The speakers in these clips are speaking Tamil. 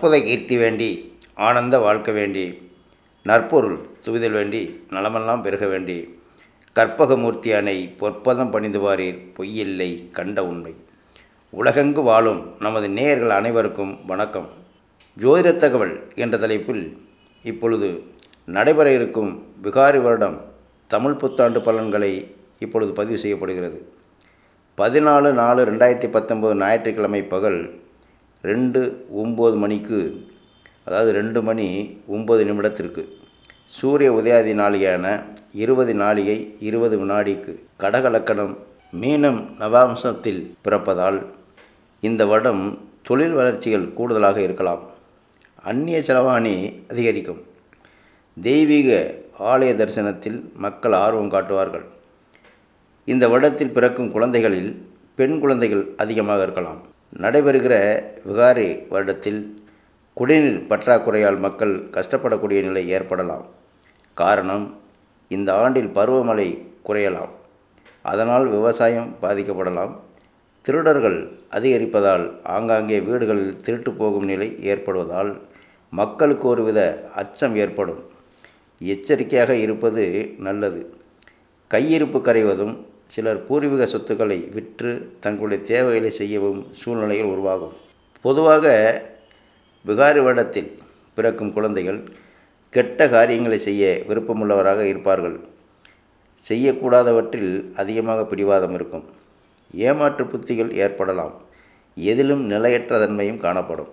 அற்புத கீர்த்தி வேண்டி ஆனந்த வாழ்க்கை வேண்டி நற்பொருள் துவிதல் வேண்டி நலமெல்லாம் பெருக வேண்டி கற்பகமூர்த்தியானை பொற்பதம் பணிந்துவாரீர் பொய்யில்லை கண்ட உண்மை. உலகெங்கு வாழும் நமது நேயர்கள் அனைவருக்கும் வணக்கம். ஜோதிட தகவல் என்ற தலைப்பில் இப்பொழுது நடைபெற இருக்கும் விகாரி வருடம் தமிழ் புத்தாண்டு பலன்களை இப்பொழுது பதிவு செய்யப்படுகிறது. பதினாலு நாலு ரெண்டாயிரத்தி பத்தொன்பது ஞாயிற்றுக்கிழமை பகல் ரெண்டு ஒம்பது மணிக்கு அதாவது ரெண்டு மணி ஒம்பது நிமிடத்திற்கு. சூரிய உதயாதி நாளிகையான இருபது நாளிகை இருபது வினாடிக்கு கடகலக்கணம் மீனம் நவாம்சத்தில் பிறப்பதால் இந்த வருடம் தொழில் வளர்ச்சிகள் கூடுதலாக இருக்கலாம். அந்நிய செலவாணி அதிகரிக்கும். தெய்வீக ஆலய தரிசனத்தில் மக்கள் ஆர்வம் காட்டுவார்கள். இந்த வருடத்தில் பிறக்கும் குழந்தைகளில் பெண் குழந்தைகள் அதிகமாக இருக்கலாம். நடைபெறுகிற விகாரி வருடத்தில் குடிநீர் பற்றாக்குறையால் மக்கள் கஷ்டப்படக்கூடிய நிலை ஏற்படலாம். காரணம் இந்த ஆண்டில் பருவமழை குறையலாம். அதனால் விவசாயம் பாதிக்கப்படலாம். திருடர்கள் அதிகரிப்பதால் ஆங்காங்கே வீடுகளில் திருட்டு போகும் நிலை ஏற்படுவதால் மக்களுக்கு ஒருவித அச்சம் ஏற்படும். எச்சரிக்கையாக இருப்பது நல்லது. கையிருப்பு கரைவதும் சிலர் பூர்வீக சொத்துக்களை விற்று தங்களுடைய தேவைகளை செய்யவும் சூழ்நிலைகள் உருவாகும். பொதுவாக விகாரி வருடத்தில் பிறக்கும் குழந்தைகள் கெட்ட காரியங்களை செய்ய விருப்பமுள்ளவராக இருப்பார்கள். செய்யக்கூடாதவற்றில் அதிகமாக பிடிவாதம் இருக்கும். ஏமாற்று புத்திகள் ஏற்படலாம். எதிலும் நிலையற்ற தன்மையும் காணப்படும்.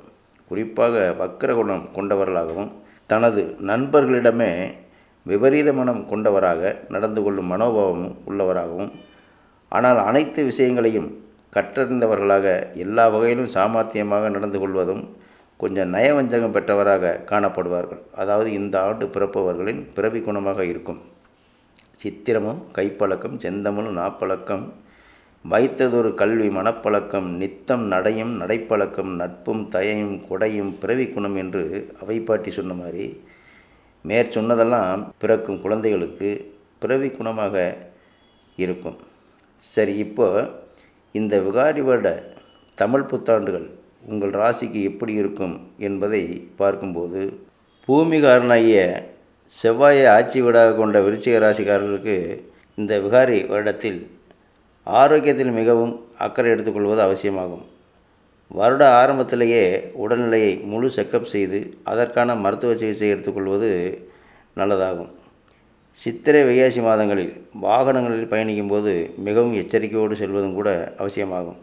குறிப்பாக வக்கரகுணம் கொண்டவர்களாகவும் தனது நண்பர்களிடமே விபரீத மனம் கொண்டவராக நடந்து கொள்ளும் மனோபாவமும் உள்ளவராகவும் ஆனால் அனைத்து விஷயங்களையும் கற்றறிந்தவர்களாக எல்லா வகையிலும் சாமர்த்தியமாக நடந்து கொள்வதும் கொஞ்சம் நயவஞ்சகம் பெற்றவராக காணப்படுவார்கள். அதாவது இந்த ஆண்டு பிறப்பவர்களின் பிறவி குணமாக இருக்கும். சித்திரமும் கைப்பழக்கம் செந்தமும் நாப்பழக்கம் வைத்ததொரு கல்வி மனப்பழக்கம் நித்தம் நடையும் நடைப்பழக்கம் நட்பும் தயையும் கொடையும் பிறவி குணம் என்று அவைப்பாட்டி சொன்ன மாதிரி மேற்சொன்னதெல்லாம் பிறக்கும் குழந்தைகளுக்கு பிறவி குணமாக இருக்கும். சரி இப்போ இந்த விகாரி வருட தமிழ் புத்தாண்டுகள் உங்கள் ராசிக்கு எப்படி இருக்கும் என்பதை பார்க்கும்போது பூமிகாரனாகிய செவ்வாயை ஆட்சி வீடாக கொண்ட விருச்சிக ராசிக்காரர்களுக்கு இந்த விகாரி வருடத்தில் ஆரோக்கியத்தில் மிகவும் அக்கறை எடுத்துக்கொள்வது அவசியமாகும். வருட ஆரம்பத்திலேயே உடல்நிலையை முழு செக்கப் செய்து அதற்கான மருத்துவ சிகிச்சை எடுத்துக்கொள்வது நல்லதாகும். சித்திரை வைகாசி மாதங்களில் வாகனங்களில் பயணிக்கும் போது மிகவும் எச்சரிக்கையோடு செல்வதும் கூட அவசியமாகும்.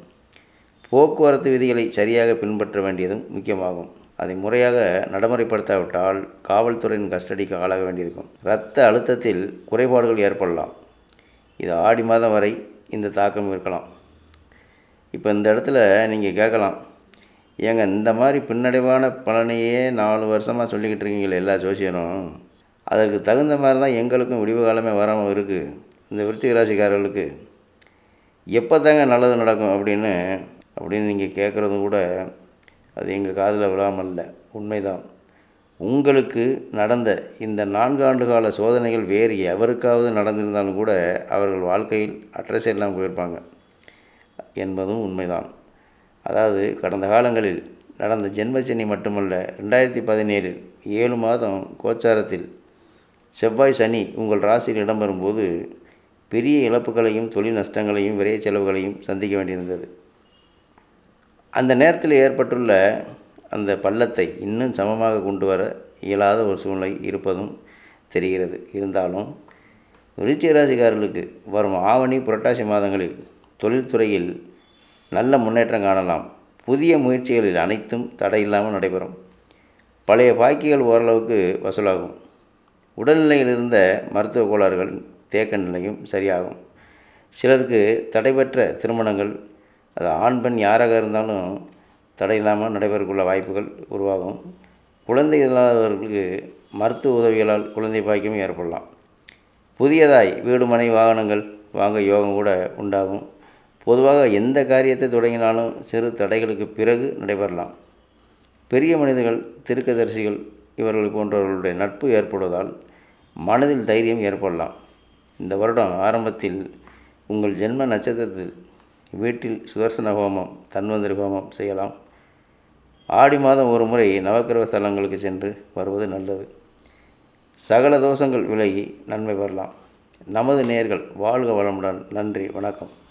போக்குவரத்து விதிகளை சரியாக பின்பற்ற வேண்டியதும் முக்கியமாகும். அதை முறையாக நடைமுறைப்படுத்தாவிட்டால் காவல்துறையின் கஸ்டடிக்கு ஆளாக வேண்டியிருக்கும். இரத்த அழுத்தத்தில் குறைபாடுகள் ஏற்படலாம். இது ஆடி மாதம் வரை இந்த தாக்கம் இருக்கலாம். இப்போ இந்த இடத்துல நீங்கள் கேட்கலாம். ஏங்க இந்த மாதிரி பின்னடைவான பலனையே நாலு வருஷமாக சொல்லிக்கிட்டு இருக்கீங்களே எல்லா ஜோசியரும்? அதற்கு தகுந்த மாதிரி தான் எங்களுக்கும் விடிவு காலமே வராமல் இருக்குது இந்த விருச்சிக ராசிக்காரர்களுக்கு எப்போ தாங்க நல்லது நடக்கும் அப்படின்னு அப்படின்னு நீங்கள் கேட்குறதும் கூட அது எங்கள் காதில் விழாமல் இல்லை. உண்மைதான். உங்களுக்கு நடந்த இந்த நான்காண்டு கால சோதனைகள் வேறு எவருக்காவது நடந்திருந்தாலும் கூட அவர்கள் வாழ்க்கையில் அட்ரஸ் எல்லாம் போயிருப்பாங்க என்பதும் உண்மைதான். அதாவது கடந்த காலங்களில் நடந்த ஜென்மச்சனி மட்டுமல்ல ரெண்டாயிரத்தி பதினேழில் ஏழு மாதம் கோச்சாரத்தில் செவ்வாய் சனி உங்கள் ராசியில் இடம்பெறும்போது பெரிய இழப்புகளையும் தொழில் நஷ்டங்களையும் விரைய செலவுகளையும் சந்திக்க வேண்டியிருந்தது. அந்த நேரத்தில் ஏற்பட்டுள்ள அந்த பள்ளத்தை இன்னும் சமமாக கொண்டு வர இயலாத ஒரு சூழ்நிலை இருப்பதும் தெரிகிறது. இருந்தாலும் விருச்சிக ராசிக்காரர்களுக்கு வரும் ஆவணி புரட்டாசி மாதங்களில் தொழில்துறையில் நல்ல முன்னேற்றம் காணலாம். புதிய முயற்சிகளில் அனைத்தும் தடையில்லாமல் நடைபெறும். பழைய பாக்கிகள் ஓரளவுக்கு வசூலாகும். உடல்நிலையில் இருந்த மருத்துவ கோளாறுகள் தேக்க நிலையும் சரியாகும். சிலருக்கு தடைபெற்ற திருமணங்கள் அது ஆண் பெண் யாராக இருந்தாலும் தடை இல்லாமல் நடைபெறக்குள்ள வாய்ப்புகள் உருவாகும். குழந்தை இல்லாதவர்களுக்கு மருத்துவ உதவிகளால் குழந்தை பாய்க்கும் ஏற்படலாம். புதியதாய் வீடு மனை வாகனங்கள் வாங்க யோகம் கூட உண்டாகும். பொதுவாக எந்த காரியத்தை தொடங்கினாலும் சிறு தடைகளுக்கு பிறகு நடைபெறலாம். பெரிய மனிதர்கள் திருக்கதரிசிகள் இவர்கள் போன்றவர்களுடைய நட்பு ஏற்படுவதால் மனதில் தைரியம் ஏற்படலாம். இந்த வருடம் ஆரம்பத்தில் உங்கள் ஜென்ம நட்சத்திரத்தில் வீட்டில் சுதர்சன ஹோமம் தன்வந்திரி ஹோமம் செய்யலாம். ஆடி மாதம் ஒரு முறை நவக்கிரக ஸ்தலங்களுக்கு சென்று வருவது நல்லது. சகல தோஷங்கள் விலகி நன்மை பெறலாம். நமது நேர்கள் வாழ்க வளமுடன். நன்றி வணக்கம்.